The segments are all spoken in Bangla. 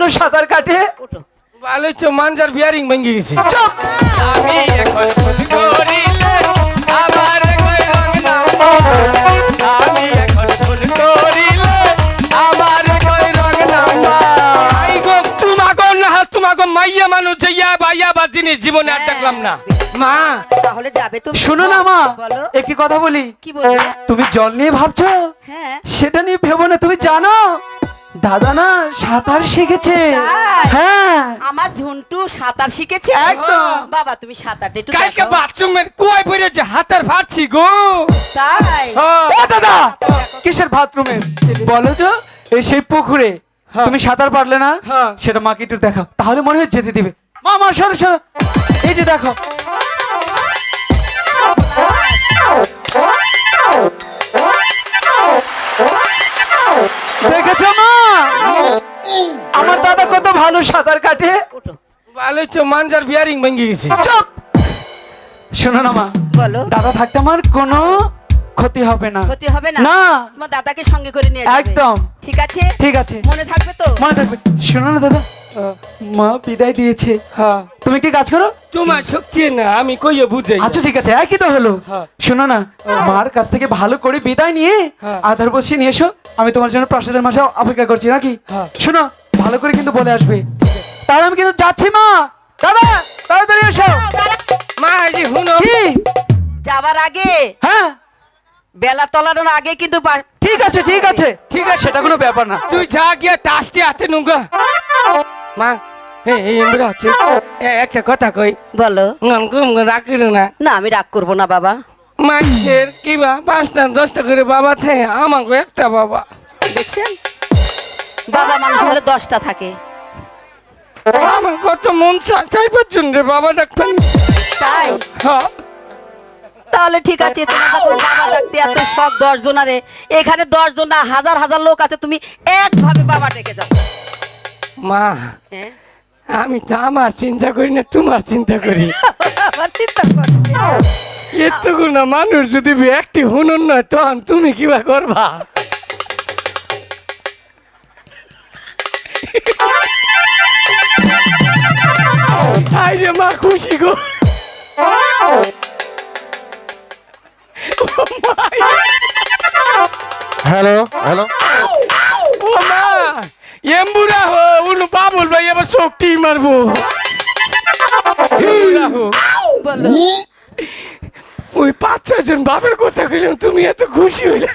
ভালো সাঁতার কাটে? ওঠো ভালো তো মানজার বিয়ারিং ভেঙে গেছে। চুপ! আমি এখন ভুল করিলে আমার কই রং আমি এখন ভুল করিলে আমার কই রং আই গো তোমাগো না তোমাগো মাইয়া মানুষ যাইয়া বাইয়া বা জিনিস জীবনে আর দেখলাম না। মা তাহলে যাবে তুমি। শোনো না মা একটি কথা বলি। কি তুমি জল নিয়ে ভাবছ? হ্যাঁ। সেটা নিয়ে ভেবো না তুমি জানো? দাদা না সাঁতার শিখেছে। হ্যাঁ। আমার ঝুন্টু সাঁতার শিখেছে? একদম। বাবা তুমি সাঁতারটা একটু কালকে বাথরুমের কুয়ায় পড়েছে হাতের ফাটছি গো। তাই? ও দাদা! কিসের বাথরুমে? বলো তো এই সেই পুকুরে হ্যাঁ। তুমি সাঁতার পারলে না? হ্যাঁ। সেটা মাকে একটু দেখাও তাহলে মনে হয় যেতে দিবে। মা মা সরো সরো। এই যে দেখো ভালো সাঁতার কাটে। ভালো তো মানজার বিয়ারিং ভেঙে গেছে। চুপ! শোনো না মা বলো। দাদা থাকতে আমার কোনো ক্ষতি হবে না। ক্ষতি হবে না? না। তোমার দাদাকে সঙ্গে করে নিয়ে যাবে। একদম। ঠিক আছে? ঠিক আছে। মনে থাকবে তো? মনে থাকবে। শোনো না দাদা মা বিদায় দিয়েছে। হ্যাঁ। তুমি কি কাজ করো? তোমার শক্তি না আমি কইয়ে বুঝাই। আচ্ছা ঠিক আছে একই তো হলো। হ্যাঁ। শোনো না মার কাছ থেকে ভালো করে বিদায় নিয়ে হ্যাঁ। আধার বসিয়ে নিয়ে এসো। আমি তোমার জন্য প্রাসাদের মাসে অপেক্ষা করছি নাকি? হ্যাঁ। শোনো ভালো করে কিন্তু বলে আসবে। তাহলে আমি কিন্তু যাচ্ছি মা। দাদা তাড়াতাড়ি এসো। মা এই যে শুনো কি? যাবার আগে হ্যাঁ? বেলা তলানোর আগে কিন্তু ঠিক আছে ঠিক আছে। ঠিক আছে। সেটা কোনো ব্যাপার না। তুই যা গিয়া টাসটি হাতে নুঙ্গা। মা একটা কথা কই। বলো। কম না। না আমি রাগ করব না বাবা। মানুষের কিবা পাঁচটা দশটা করে বাবা থাকে আমাকে একটা বাবা। দেখছেন? বাবা মানুষ হলে দশটা থাকে। আমার কত মন চাই চাই পাচ্ছুন রে বাবা ডাক্তার। তাই? হ্যাঁ। তাহলে ঠিক আছে বাবা ডাকতে এত শখ দশ জনারে। এখানে দশ জন না হাজার হাজার লোক আছে তুমি একভাবে বাবা ডেকে যাও। মা হ্যাঁ? আমি তো আমার চিন্তা করি না তোমার চিন্তা করি। আবার চিন্তা করছে। এতগুলো মানুষ যদি একটি হুনুন নয় তখন তুমি কিবা করবা? আই রে মা খুশি গো। ও মা, হ্যালো হ্যালো। ও মা এম্বুরা হো উনু বাবুল ভাই এবার শক্তি মারবো। এম্বুরা হো। বলো। ওই পাঁচ ছজন বাপের কথা কইলাম তুমি এত খুশি হইলে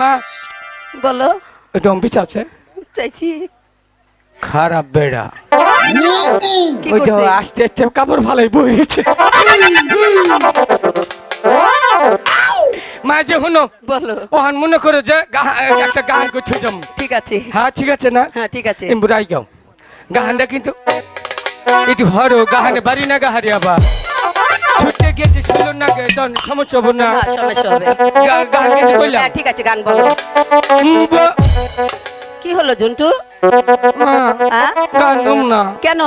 মা বলো। ডম্পিস আছে। চাইছি। খারাপ বেড়া। কি ওইটা করছে? আস্তে আস্তে কাপড় ফালাই বইছে মা যে শুনো বলো। ওহান মনে করে যে একটা গান করছ যাম ঠিক আছে। হ্যাঁ ঠিক আছে না? হ্যাঁ ঠিক আছে। এমবুরাই গাও। গাহানটা কিন্তু একটু হরো গাহানে বাড়ি না গাহারি আবার। গিয়েছে শুনল না গে, তখন সমস্যা হব না। হ্যাঁ, সমস্যা হবে। গান কিন্তু কইলাম। হ্যাঁ ঠিক আছে গান বলো। কি হলো জন্টু? হ্যাঁ? গান না। কেন?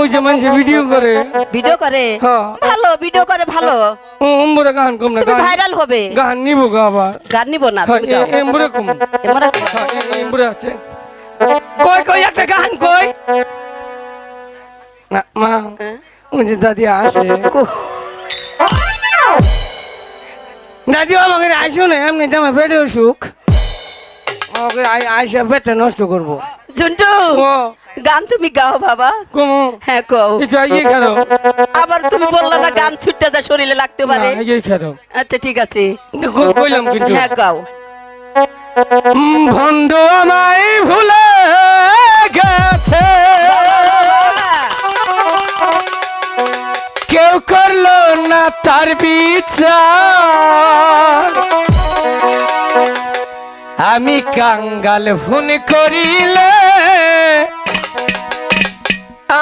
ওই যে মানুষ ভিডিও করে। ভিডিও করে? হ্যাঁ। ভালো ভিডিও করে ভালো। উম্বরে গান কম না তুমি ভাইরাল হবে। গান নিব গো আবার। গান নিব না হ্যাঁ, এমবুরে কম। হ্যাঁ, আছে। কই কই একটা গান কই? না মা হ্যাঁ? যে দাদি আসে। দাদি আমাকে আইসো না এমনি আমার পেটে অসুখ। আমাকে আই- আইসা পেটটা নষ্ট করব। জন্টু গান তুমি গাও বাবা। হ্যাঁ কও। আবার তুমি বললা না গান ছুটতে যা শরীরে লাগতে পারে। আচ্ছা ঠিক আছে। হ্যাঁ গাও বন্ধু আমায় ভুলে গেছে। কেউ করল না তার বিচার। আমি কাঙ্গাল ফোন করিলে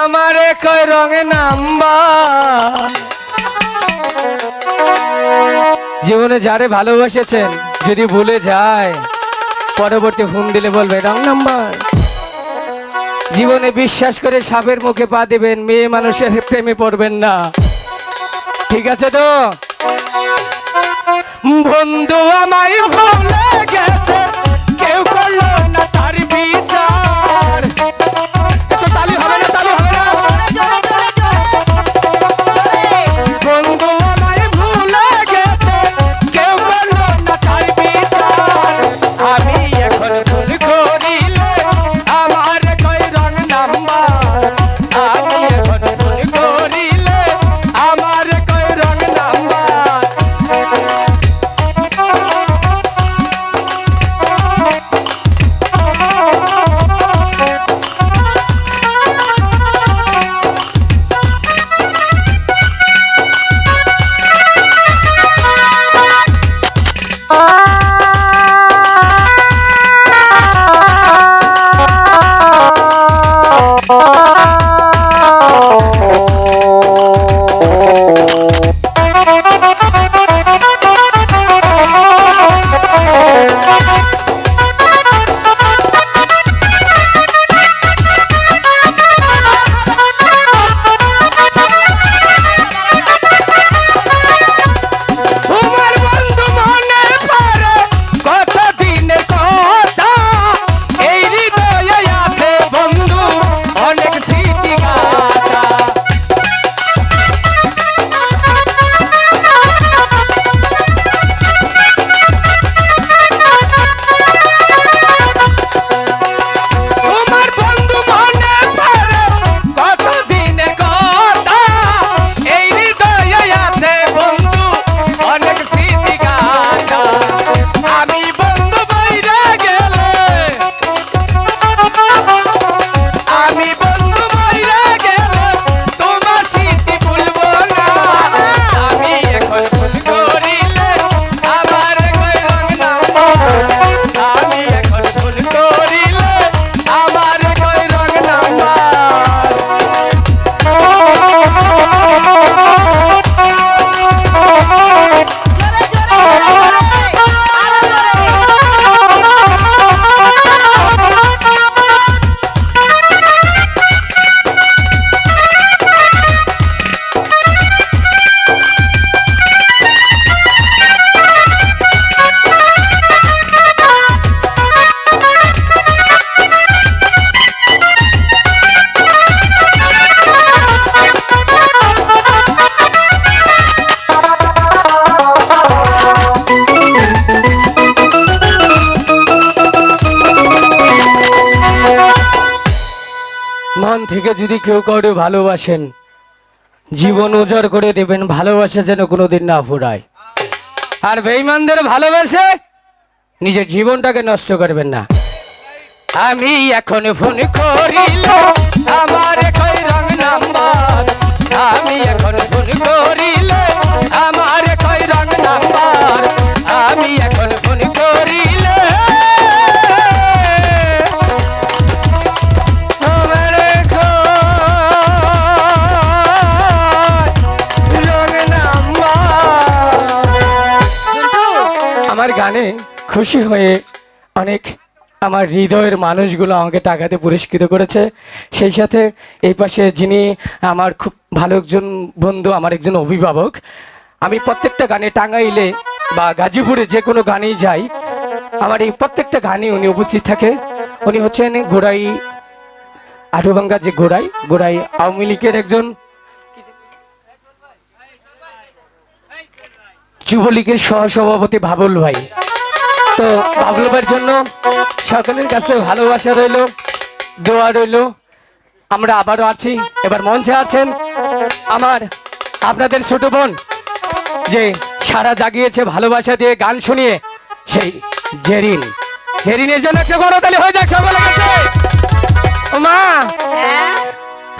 আমার কয় রঙে নাম্বা জীবনে যারে ভালোবাসেছেন, যদি ভুলে যায়, পরবর্তী ফোন দিলে বলবে রং নাম্বার। জীবনে বিশ্বাস করে সাপের মুখে পা দেবেন, মেয়ে মানুষের প্রেমে পড়বেন না। ঠিক আছে তো? বন্ধু আমায় ভুলে গেছে কেউ করল না থেকে যদি কেউ কাউকে ভালোবাসেন, জীবন উজাড় করে দেবেন, ভালোবাসা যেন কোনোদিন না ফুরায়। আর বেঈমানদের ভালোবেসে নিজের জীবনটাকে নষ্ট করবেন না। আমি এখন ফোন করিল, আমার কই রং নাম্বার। আমি এখন ফোন করিল, আমার কই রং নাম্বার। আমি এখন ফোন গানে খুশি হয়ে অনেক আমার হৃদয়ের মানুষগুলো আমাকে টাকাতে পুরস্কৃত করেছে। সেই সাথে এই পাশে যিনি আমার খুব ভালো একজন বন্ধু, আমার একজন অভিভাবক, আমি প্রত্যেকটা গানে টাঙ্গাইলে বা গাজীপুরে যে কোনো গানেই যাই, আমার এই প্রত্যেকটা গানে উনি উপস্থিত থাকে। উনি হচ্ছেন গোড়াই আঠুভাঙ্গা যে গোড়াই গোড়াই আওয়ামী লীগের একজন যুবলীগের সহসভাপতি বাবুল ভাই। তো বাবুল ভাইয়ের জন্য সকলের কাছে ভালোবাসা রইল, দোয়া রইল। আমরা আবারও আছি, এবার মঞ্চে আছেন আমার আপনাদের ছোট বোন, যে সারা জাগিয়েছে ভালোবাসা দিয়ে গান শুনিয়ে, সেই জেরিন। জেরিনের জন্য একটা করতালি হয়ে যাক সকলে কাছে। মা?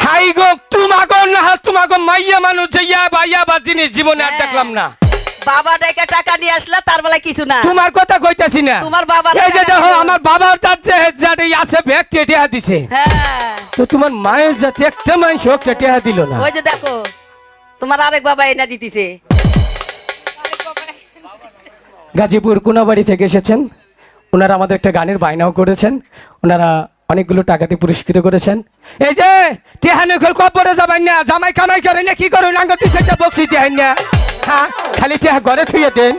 হাই গো, তোমাগো না, তোমাগো মাইয়া মানুষ, যাইয়া বাইয়া বা জিনিস জীবনে আর দেখলাম না। বাবা ডেকে টাকা নিয়ে আসলা তার বেলা কিছু না। তোমার কথা কইতাছি না। তোমার বাবার এই যে দেখো আমার বাবার যাচ্ছে যাতে আছে ব্যাগ টেটিয়া দিছে। হ্যাঁ। তো তোমার মায়ের যাতে একটা টেটিয়া দিল না। ওই যে দেখো তোমার আরেক বাবা এনে দিতেছে। গাজীপুর কোনাবাড়ি থেকে এসেছেন। ওনারা আমাদের একটা গানের বায়নাও করেছেন। ওনারা অনেকগুলো টাকাতে পুরস্কৃত করেছেন। এই যে তেহানে খোল কপরে যাবেন না জামাই কামাই করে না কি করো নাঙ্গ তুই সেটা তেহান না? হ্যাঁ খালি তেহা ঘরে থুয়ে দেন